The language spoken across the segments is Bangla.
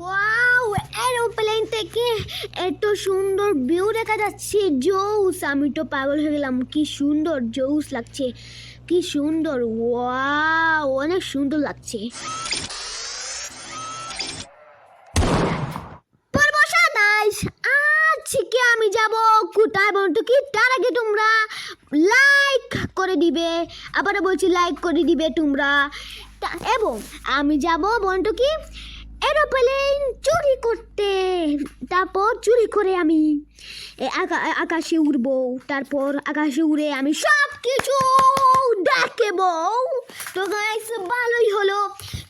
ওয়াও এরোপ্লেন থেকে এত সুন্দর ভিউ দেখা যাচ্ছে। জৌস, আমি তো পাগল হয়ে গেলাম। কি সুন্দর জৌস লাগছে। কি সুন্দর ওয়াও অনেক সুন্দর লাগছে। আজকে আমি যাব কোথায় বলতো কি? তার আগে তোমরা লাইক করে দিবে। আবারও বলছি লাইক করে দিবে তোমরা। এবং আমি যাব বলতো কি? এরোপ্লেন চুরি করতে। তারপর চুরি করে আমি আকাশে উড়বো। তারপর আকাশে উড়ে আমি সব কিছু দেখব। তো গাইস ভালোই হলো।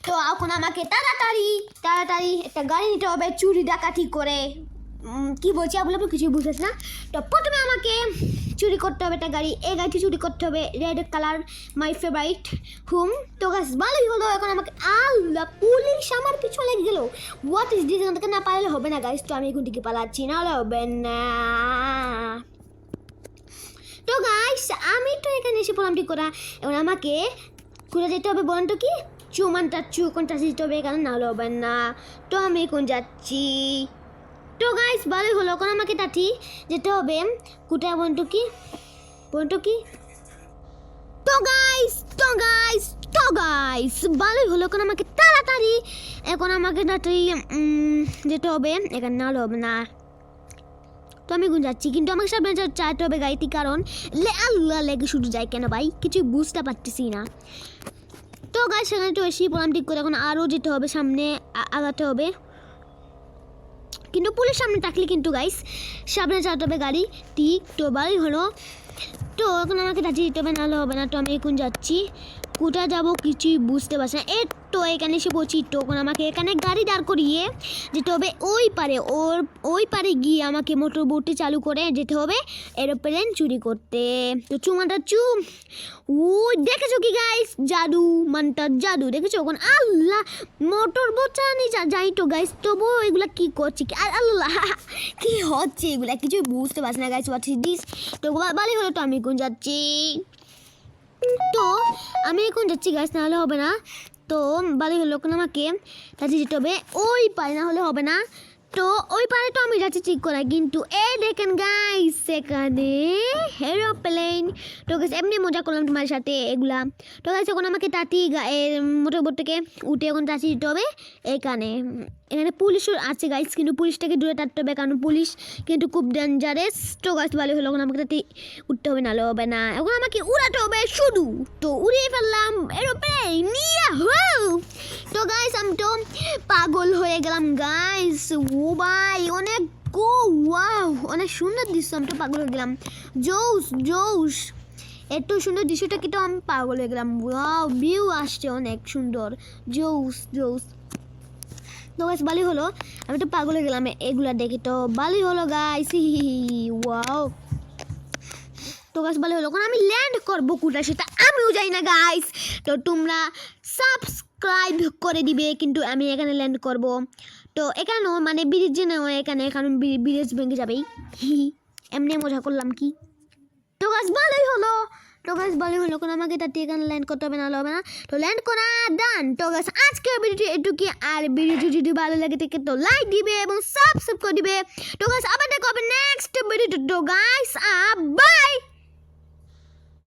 তো এখন আমাকে তাড়াতাড়ি তাড়াতাড়ি একটা গাড়ি নিতে হবে চুরি ডাকাতি করে। কি বলছি আপনার কিছু বুঝেছ না? তো প্রথমে আমাকে চুরি করতে হবে একটা গাড়ি, এই গাড়িটি চুরি করতে হবে। Red colour my favourite hmm তো গাছ ভালোই হলো, এখন আমাকে আল্লাহ, পুলিশ আমার পিছনে লেগে গেল। হোয়াট ইজ দিস এখান না পারলে হবে না গাইস তো আমি এখন থেকে পালাচ্ছি না হলে হবে না। তো গাইস আমি তো এখানে এসে পড়লাম, ঠিক করা এবার আমাকে ঘুরে যেতে হবে, বলুন তো কি? চুমানটা, চুকনটা যেতে হবে এখানে না হলে হবে না। তো আমি এখন যাচ্ছি। তো গাইস ভালোই হলো। এখন আমাকে তাটি যেতে হবে। বলুন তো কি? বলুন তো কি? তো গাইস তো গাইস তো গাইস ভালোই হলো। এখন আমাকে তাড়াতাড়ি এখন আমাকে উম, যেতে হবে। এখানে না হবে না। তো আমি গুণ যাচ্ছি। কিন্তু আমাকে সামনে চাইতে হবে গাড়িটি কারণ আল্লাহ লেগে শুধু যায় কেন ভাই? কিছুই বুঝতে পারতেছি না। তো গাছ সেখানে তো এসেই পড়লাম ঠিক করে এখন আরও যেতে হবে সামনে আগাতে হবে। কিন্তু পুলিশ সামনে থাকলে কিন্তু গাইস সামনে চালাতে হবে গাড়ি। ঠিক, তো বাড়ি হলো তো এখন আমাকে দাঁড়িয়ে দিতে হবে, নাহলে হবে না। তো আমি এখন যাচ্ছি। কোথায় যাব কিছুই বুঝতে পারছি না। তো এখানে এসে পৌঁছি তো এখন আমাকে এখানে গাড়ি দাঁড় করিয়ে যেতে হবে ওই পারে। ওর, ওই পারে গিয়ে আমাকে মোটর বোটটি চালু করে যেতে হবে এরোপ্লেন চুরি করতে। তো চুমাটা চুম। ও দেখেছ কি গাইস জাদু, মানটা জাদু। দেখেছ? ওখানে আল্লাহ, মোটর বোট চালানি যাই তো গাইস তবু এগুলা কি করছে কি? আর আল্লাহ, কি হচ্ছে এগুলা? কিছুই বুঝতে পারছি না গাইস হোয়াট দিস তো ভালোই হলো তো আমি কোন যাচ্ছি? তো, আমি এখন যাচ্ছি গাছ না হলে হবে না। তো হলো এখন আমাকে তাতে যেতে হবে। ওই পারে না হলে হবে না। তো, ওই পারে তো আমি যাচ্ছি ঠিক করে, কিন্তু এই দেখেন গাইস সেখানে এরোপ্লেন তো গাছ এমনি মজা করলাম তোমার সাথে এগুলা। তো গাছ এখন আমাকে তাঁতি মোটর বোট থেকে উঠে এখন তাঁতি যেতে হবে এখানে। এখানে পুলিশও আছে গাইস কিন্তু পুলিশটাকে দূরে থাকতে হবে, কারণ পুলিশ কিন্তু খুব ডেঞ্জারাস তো গাছ ভালো হলো, এখন আমাকে তাতে উঠতে হবে, নাহলে হবে না। এখন আমাকে উড়াতে হবে, শুধু। তো, উড়িয়ে ফেললাম এরোপ্লেন তো গাইস আমি তো পাগল হয়ে গেলাম গাইস ও, ভাই, অনেক গো ওয়াও অনেক সুন্দর দৃশ্য, আমি তো পাগল হয়ে গেলাম। জোস জোস এত সুন্দর দৃশ্যটা কিন্তু আমি পাগল হয়ে গেলাম ওয়াও ভিউ আসছে অনেক সুন্দর। জোস জোস তো গাছ ভালোই হলো, আমি তো পাগল হয়ে গেলাম, এগুলা দেখে তো। ভালোই হলো গাইস ওয়াও তো গাছ ভালো হলো কারণ আমি ল্যান্ড করব কোথায় সেটা আমিও যাই না গাইস তো, তোমরা সাবস্ক্রাইব করে দিবে, কিন্তু আমি এখানে ল্যান্ড করব। তো এখানেও মানে ব্রিজে নেও এখানে কারণ ব্রিজ ভেঙে যাবেই। এমনি মজা করলাম কি? তো গাছ ভালোই হলো। তো গাছ ভালোই হলো কারণ আমাকে তাতে এখানে ল্যান্ড করতে হবে না হলে হবে না তো ল্যান্ড করা ডান তো গাছ আজকের ভিডিওটি এটুকি আর ভিডিওটি যদি ভালো লাগে থেকে তো লাইক দিবে এবং সাবস্ক্রাইব করে দিবে তো গাছ আবার দেখা হবে নেক্সট ভিডিওতে তো গাইস বাই